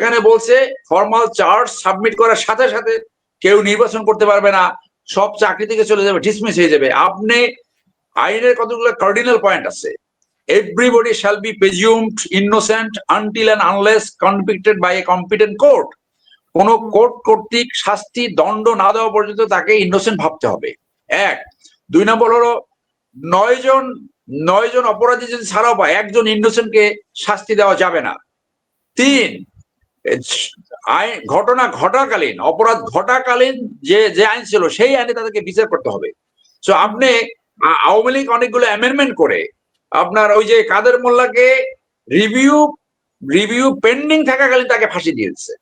এখানে বলছে formal charge submit করার সাথে সাথে কেউ নির্বাচন করতে পারবে না, সব চাকরি থেকে চলে যাবে ডিসমিস হয়ে যাবে। আপনি আইনের কতগুলো কার্ডিনাল পয়েন্ট আছে? Everybody shall be presumed innocent until and unless convicted by a competent court কোন কোর্ট কর্তৃক শাস্তি, দণ্ড না দেওয়া পর্যন্ত তাকে ইনোসেন্ট ভাবতে হবে। এক। দুই নম্বর হলো, নয় জন নয় জন অপরাধী যদি ছাড়াও পায়, একজন ইনোসেন্টকে শাস্তি দেওয়া যাবে না। তিন। আইন ঘটনা ঘটাকালীন অপরাধ ঘটাকালীন যে যে আইন ছিল সেই আইনে তাদেরকে বিচার করতে হবে। তো আপনি আওয়ামী লীগ অনেকগুলো অ্যামেন্ডমেন্ট করে আপনার ওই যে কাদের মোল্লাকে রিভিউ রিভিউ পেন্ডিং থাকাকালীন তাকে ফাঁসি দিয়েছে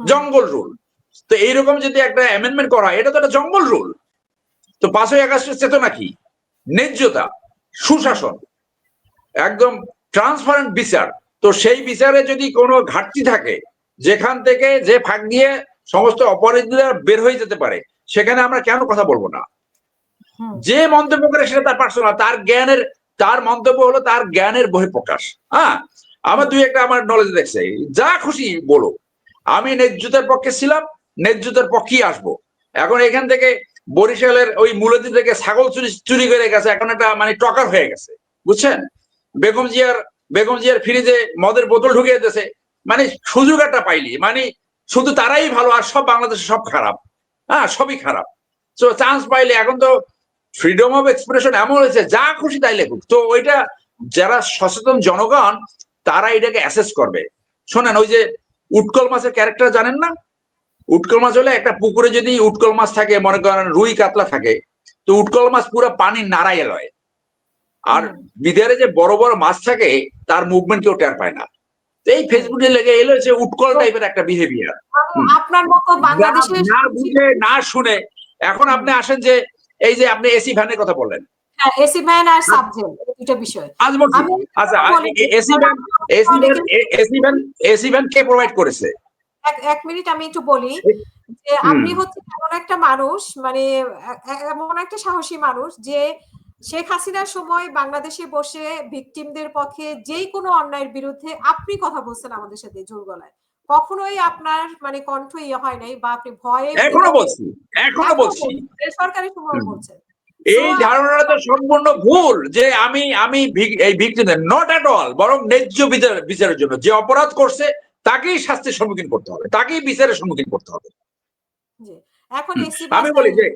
জঙ্গল রুল তো এইরকম যদি একটা অ্যামেন্ডমেন্ট করা হয় এটা তো একটা জঙ্গল রুল তো পাঁচই আগস্টের চেতনা কি? ন্যায্যতা সুশাসন একদম ট্রান্সপারেন্ট বিচার। তো সেই বিচারে যদি কোনো ঘাটতি থাকে যেখান থেকে যে ফাঁক দিয়ে সমস্ত অপরাধীরা বের হয়ে যেতে পারে সেখানে আমরা কেন কথা বলব না? যে মন্তব্য করে সেটা তার পার্সোনাল তার জ্ঞানের তার মন্তব্য হলো তার জ্ঞানের বহিঃপ্রকাশ। হ্যাঁ? আমার দুই একটা আমার নলেজ দেখছে। যা খুশি বলো। আমি ন্যায্যতার পক্ষে ছিলাম ন্যায্যতার পক্ষেই আসব। এখন এখান থেকে বরিশালের ওই মূলতি থেকে ছাগল চুরি চুরি করে গেছে। এখন একটা মানে টকার হয়ে গেছে। বুঝছেন? বেগম জিয়ার বেগম জিয়ার ফ্রিজে মদের বোতল ঢুকিয়ে দিয়েছে। মানে সুযোগ একটা পাইলি। মানে শুধু তারাই ভালো আর সব বাংলাদেশে সব খারাপ। হ্যাঁ সবই খারাপ। তো চান্স পাইলে এখন তো ফ্রিডম অফ এক্সপ্রেশন এমন হয়েছে, যা খুশি তাই লেখুক। তো ওইটা যারা সচেতন জনগণ, তারা এটাকে অ্যাসেস করবে। শোনেন, ওই যে উৎকল মাছের ক্যারেক্টার জানেন না? উৎকল মাছ হলে একটা পুকুরে যদি উৎকল মাছ থাকে, মনে করেন রুই কাতলা থাকে, তো উৎকল মাছ পুরো পানি নাড়াই লয়। আর। বিদারে যে বড় বড় মাছ থাকে তার মুভমেন্ট কেউ টের পায় না। এই ফেসবুকে লেগে এলো যে উৎকল টাইপের একটা বিহেভিয়ার আপনার মতো বাংলাদেশের না বুঝে না শুনে এখন আপনি আসেন যে এই যে আপনি এসি ভ্যানের কথা বললেন। এসি ম্যান আর সাবজেক্ট দুটো বিষয়। আচ্ছা AC van AC van AC van AC van কে প্রোভাইড করেছে? এক- মিনিট আমি একটু বলি যে আপনি হচ্ছে এমন একটা মানুষ মানে এমন একটা সাহসী মানুষ যে শেখ হাসিনার সময় বাংলাদেশে বসে ভিকটিমদের পক্ষে যেই কোনো অন্যায়ের বিরুদ্ধে আপনি কথা বলছেন আমাদের সাথে জোর গলায়। কখনোই আপনার মানে কণ্ঠ ইয়ে হয় নাই বা আপনি ভয়ে এখনও বলছি এখনও বলছি। সরকারি সময় বলছেন। এই ধারণাটা তো সম্পূর্ণ ভুল যে আমি আমি এই ভিক্টিম নট এট অল বরং ন্যায্য বিচার বিচারের জন্য যে অপরাধ করছে তাকেই শাস্তির সম্মুখীন করতে হবে তাকেই বিচারের সম্মুখীন করতে হবে। এখন আমি বলি যে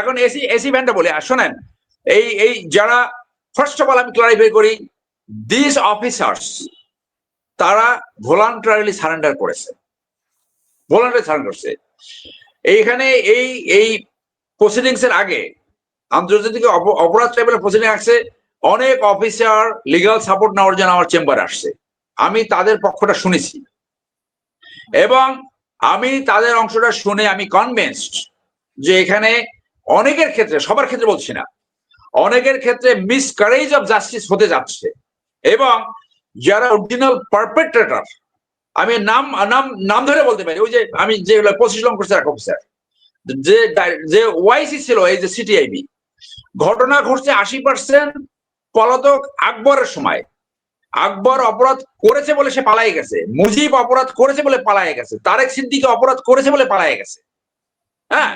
এখন এসি এসি ভ্যানটা বলি আর শোনেন এই এই যারা ফার্স্ট অফ অল আমি ক্লারিফাই করি দিস অফিসার্স তারা ভলান্টারিলি সারেন্ডার করেছে। ভলান্টারি সারেন্ডার করছে। এইখানে এই এই প্রসিডিংস এর আগে, আন্তর্জাতিক অপ- অপরাধ ট্রাইব্যুনাল প্রসিডিং আসছে, অনেক অফিসার লিগাল সাপোর্ট নেওয়ার জন্য আমার চেম্বারে আসছে। আমি তাদের পক্ষটা শুনেছি। এবং আমি তাদের অংশটা শুনে আমি কনভিন্সড যে এখানে অনেকের ক্ষেত্রে, সবার ক্ষেত্রে বলছি না অনেকের ক্ষেত্রে মিসকারেজ অফ জাস্টিস হতে যাচ্ছে। এবং যারা অরিজিনাল পারপেট্রেটর আমি নাম নাম নাম ধরে বলতে পারি, ওই যে আমি যেগুলো পঁচিশ লং করছে অফিসার যে যে ওয়াইসি ছিল, এই যে সিটিআইবি ঘটনা ঘটছে আশি পার্সেন্ট পলাতক আকবরের সময়। আকবর অপরাধ করেছে বলে সে পালাই গেছে, মুজিব অপরাধ করেছে বলে পালাই গেছে, তারেক সিদ্দিকে অপরাধ করেছে বলে পালাই গেছে। হ্যাঁ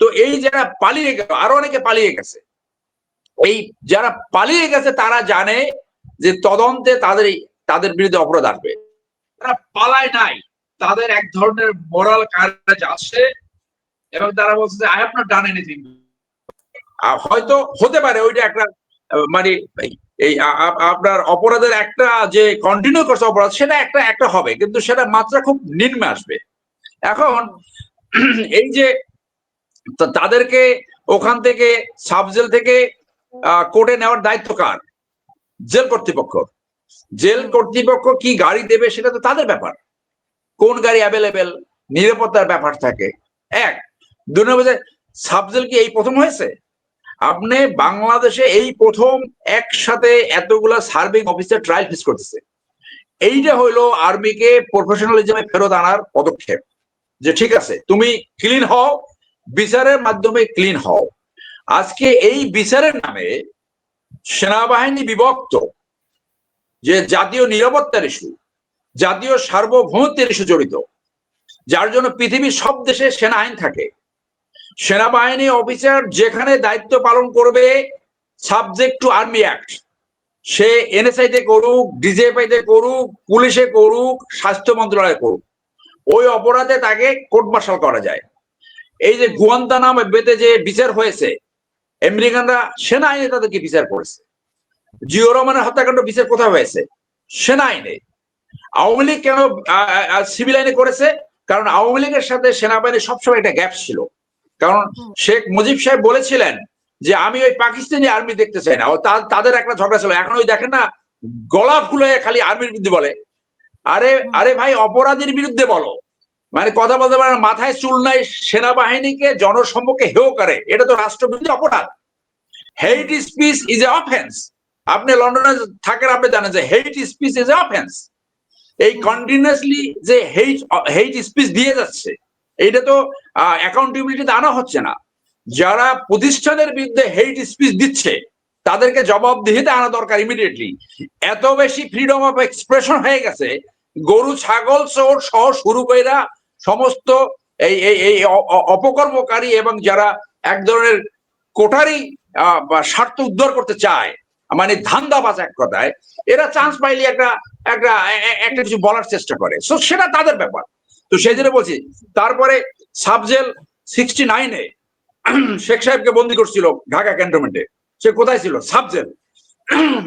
তো এই যারা পালিয়ে গেল, আরও অনেকে পালিয়ে গেছে। এই যারা পালিয়ে গেছে, তারা জানে যে তদন্তে তাদের তাদের বিরুদ্ধে অপরাধ আসবে। তারা পালায় নাই, তাদের এক ধরনের মোরাল কাজ আছে এবং তারা বলছে যে আই নট ডান এনিথিং হয়তো হতে পারে ওইটা একটা মানে এই- আপনার অপরাধের একটা যে কন্টিনিউ করছে অপরাধ, সেটা একটা একটা হবে, কিন্তু সেটা মাত্রা খুব নিম্নে আসবে। এখন এই যে তাদেরকে ওখান থেকে, সাবজেল থেকে কোর্টে নেওয়ার দায়িত্ব কার? জেল কর্তৃপক্ষ। জেল কর্তৃপক্ষ কি গাড়ি দেবে সেটা তো তাদের ব্যাপার। কোন গাড়ি অ্যাভেলেবেল নিরাপত্তার ব্যাপার থাকে। এক, দুই নম্বর সাবজেল কি এই প্রথম হয়েছে? আপনি বাংলাদেশে এই প্রথম একসাথে এতগুলা সার্ভিং অফিসার ট্রায়াল ফেস করতেছে। এইটা হইল আর্মিকে প্রফেশনালিজমে ফেরত আনার পদক্ষেপ। যে ঠিক আছে, তুমি ক্লিন হও, বিচারের মাধ্যমে ক্লিন হও। আজকে এই বিচারের নামে সেনাবাহিনী বিভক্ত, যে জাতীয় নিরাপত্তার ইস্যু জাতীয় সার্বভৌমত্বের ইস্যু জড়িত, যার জন্য পৃথিবীর সব দেশে সেনা আইন থাকে। সেনাবাহিনী অফিসার যেখানে দায়িত্ব পালন করবে সাবজেক্ট টু আর্মি অ্যাক্ট সে এনএসআইতে করুক ডিজিএফআইতে করুক, পুলিশে করুক, স্বাস্থ্য মন্ত্রণালয়ে করুক, ওই অপরাধে তাকে কোর্ট মার্শাল করা যায়। এই যে গুয়ান্তানাম বেতে যে বিচার হয়েছে আমেরিকানরা সেনা আইনে তাদেরকে বিচার করেছে। জিও রহমানের হত্যাকাণ্ড বিচার কোথায় হয়েছে? সেনা আইনে আওয়ামী লীগ কেন সিভিল আইনে করেছে? কারণ আওয়ামী লীগের সাথে সেনাবাহিনীর সবসময় একটা গ্যাপ ছিল। কারণ শেখ মুজিব সাহেব বলেছিলেন যে আমি ওই পাকিস্তানি আর্মি দেখতে চাই না। তাদের একটা ঝগড়া ছিল। এখন ওই দেখেন না গলা ফুলে খালি আর্মির বিরুদ্ধে বলে। আরে আরে ভাই অপরাধীর বিরুদ্ধে বলো। মানে কথা বলতে পারে মাথায় চুল নাই, সেনাবাহিনীকে জনসম্মুখে হেও করে। এটা তো রাষ্ট্রবিরোধী অপরাধ। Hate speech is a offence আপনি লন্ডনে থাকেন, আপনি জানেন যে hate speech is a offence এই কন্টিনিউয়াসলি যে হেইট হেইট স্পিচ দিয়ে যাচ্ছে এইটা তো অ্যাকাউন্টেবিলিটিতে আনা হচ্ছে না। যারা প্রতিষ্ঠানের বিরুদ্ধে হেইট স্পিচ দিচ্ছে, তাদেরকে জবাবদিহিতে আনা দরকার ইমিডিয়েটলি এত বেশি ফ্রিডম অফ এক্সপ্রেশন হয়ে গেছে, গরু, ছাগল, চোর সহ শুরু কইরা সমস্ত এই এই অপকর্মকারী এবং যারা এক ধরনের আহ, স্বার্থ উদ্ধার করতে চায় মানে ধান্দাবাজ এক কথায় এরা চান্স পাইলে একটা একটা একটা কিছু বলার চেষ্টা করে। সো সেটা তাদের ব্যাপার। তো সেই জন্য বলছি তারপরে সাবজেল সিক্সটি নাইনে শেখ সাহেবকে বন্দি করছিল ঢাকা ক্যান্টনমেন্টে। সে কোথায় ছিল? Sub jail.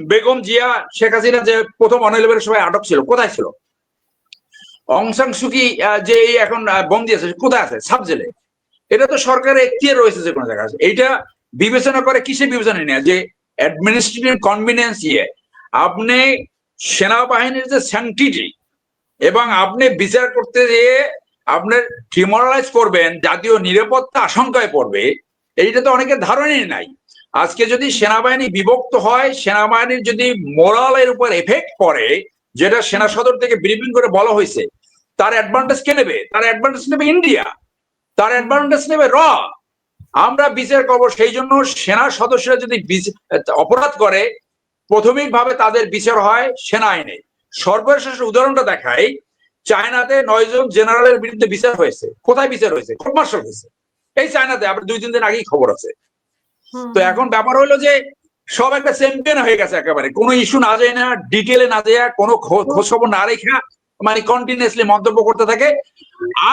বেগম জিয়া শেখ হাসিনা যে প্রথম অনিলেবের সময় আটক ছিল কোথায় ছিল? অংসাং সুকি যে এখন বন্দি আছে কোথায় আছে? সাবজেলে। এটা তো সরকারের এখতিয়ার রয়েছে যে কোনো জায়গায়। এইটা বিবেচনা করে কিসে বিবেচনা নেয় যে অ্যাডমিনিস্ট্রেটিভ কনভিনিয়েন্স ইয়ে। আপনি সেনাবাহিনীর যে স্যাংটিটি এবং আপনি বিচার করতে যেয়ে আপনার ডিমোরালাইজ করবেন, জাতীয় নিরাপত্তা আশঙ্কায় পড়বে, এইটা তো অনেকের ধারণাই নাই। আজকে যদি সেনাবাহিনী বিভক্ত হয়, সেনাবাহিনীর যদি মোরালের উপর এফেক্ট পড়ে যেটা সেনা সদর থেকে ব্রিফিং করে বলা হয়েছে তার অ্যাডভান্টেজ কে নেবে? তার অ্যাডভান্টেজ নেবে ইন্ডিয়া তার অ্যাডভান্টেজ নেবে র আমরা বিচার করব সেই জন্য সেনা সদস্যরা যদি অপরাধ করে প্রাথমিক ভাবে তাদের বিচার হয় সেনা আইনে। সর্বশেষ উদাহরণটা দেখাই চায়নাতে নয়জন জেনারেলের বিরুদ্ধে বিচার হয়েছে। কোথায় বিচার হয়েছে? কোর্ট মার্শাল হয়েছে। এই চায়নাতে আপনার দুই তিন দিন আগেই খবর আছে। তো এখন ব্যাপার হলো যে সব একটা চ্যাম্পিয়ন হয়ে গেছে একেবারে। কোনো ইস্যু না যায় না ডিটেলে না যায় কোনো খোঁজ খবর না রেখা মানে কন্টিনিউসলি মন্তব্য করতে থাকে।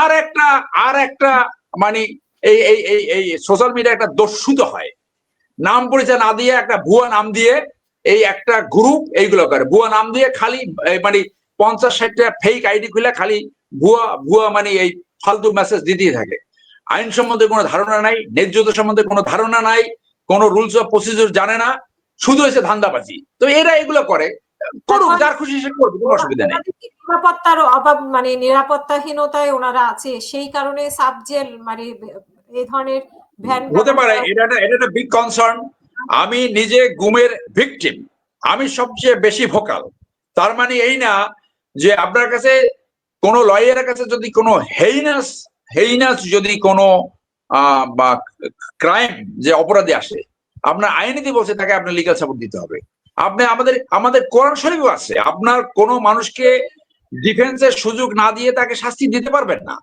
আর একটা আর একটা মানে এই এই এই এই সোশ্যাল মিডিয়া একটা দস্যুত হয়। নাম পরিচয় না দিয়ে একটা ভুয়া নাম দিয়ে এই একটা গ্রুপ এইগুলো করে। ভুয়া নাম দিয়ে খালি মানে পঞ্চাশ ষাটটা ফেক আইডি খুলে খালি ভুয়া ভুয়া মানে এই ফালতু মেসেজ দিতেই থাকে। আইন সম্বন্ধে কোনো ধারণা নাই ন্যায্যতা সম্বন্ধে কোনো ধারণা নাই কোনো রুলস অফ প্রসিডিউর জানে না। শুধু হয়েছে ধান্দাবাজি। তো এরা এগুলো করে। করুক যার খুশি সে করবে কোনো অসুবিধা নেই। নিরাপত্তার অভাব মানে নিরাপত্তাহীনতায় ওনারা আছে সেই কারণে সাবজেল মানে এই ধরনের ভ্যান হতে পারে এটা একটা এটা একটা বিগ কনসার্ন আমি নিজে গুমের ভিকটিম আমি সবচেয়ে বেশি ভোকাল তার মানে এই না যে আপনার কাছে কোন লয়ারের কাছে যদি কোনো হেইনাস হেইনাস যদি কোনো বা ক্রাইম যে অপরাধী আসে আপনার আইনীতি বলছে তাকে আপনার লিগাল সাপোর্ট দিতে হবে। আপনি আমাদের আমাদের কোরআন শরীফও আছে। আপনার কোনো মানুষকে ডিফেন্সের সুযোগ না দিয়ে তাকে শাস্তি দিতে পারবেন না।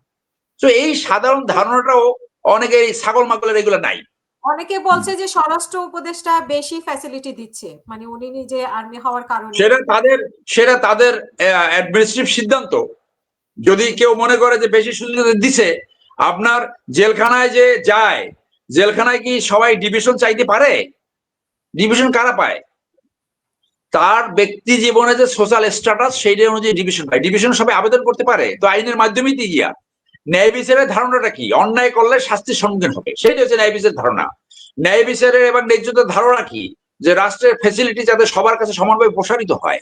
তো এই সাধারণ ধারণাটাও অনেকে এই ছাগল মাগলের এগুলো নাই। অনেকে বলছে যে স্বরাষ্ট্র উপদেষ্টা বেশি ফ্যাসিলিটি দিচ্ছে। মানে উনি নিজে আর্মি হওয়ার কারণে। সেটা তাদের সেটা তাদের অ্যাডমিনিস্ট্রেটিভ সিদ্ধান্ত। যদি কেউ মনে করে যে বেশি সুযোগ দিছে আপনার জেলখানায় যে যায় জেলখানায় কি সবাই ডিভিশন চাইতে পারে? ডিভিশন কারা পায়? তার ব্যক্তি জীবনে যে সোশ্যাল স্ট্যাটাস সেইটা অনুযায়ী ডিভিশন পায়। ডিভিশন সবাই আবেদন করতে পারে, তো আইনের মাধ্যমেই গিয়া ন্যায় বিচারের ধারণাটা কি? অন্যায় করলে শাস্তির সম্মুখীন হবে। সেটাই হচ্ছে ন্যায় বিচারের ধারণা। ন্যায় বিচারের এবং ন্যায্যতার ধারণা কি? যে রাষ্ট্রের ফেসিলিটি যাতে সবার কাছে সমানভাবে প্রসারিত হয়।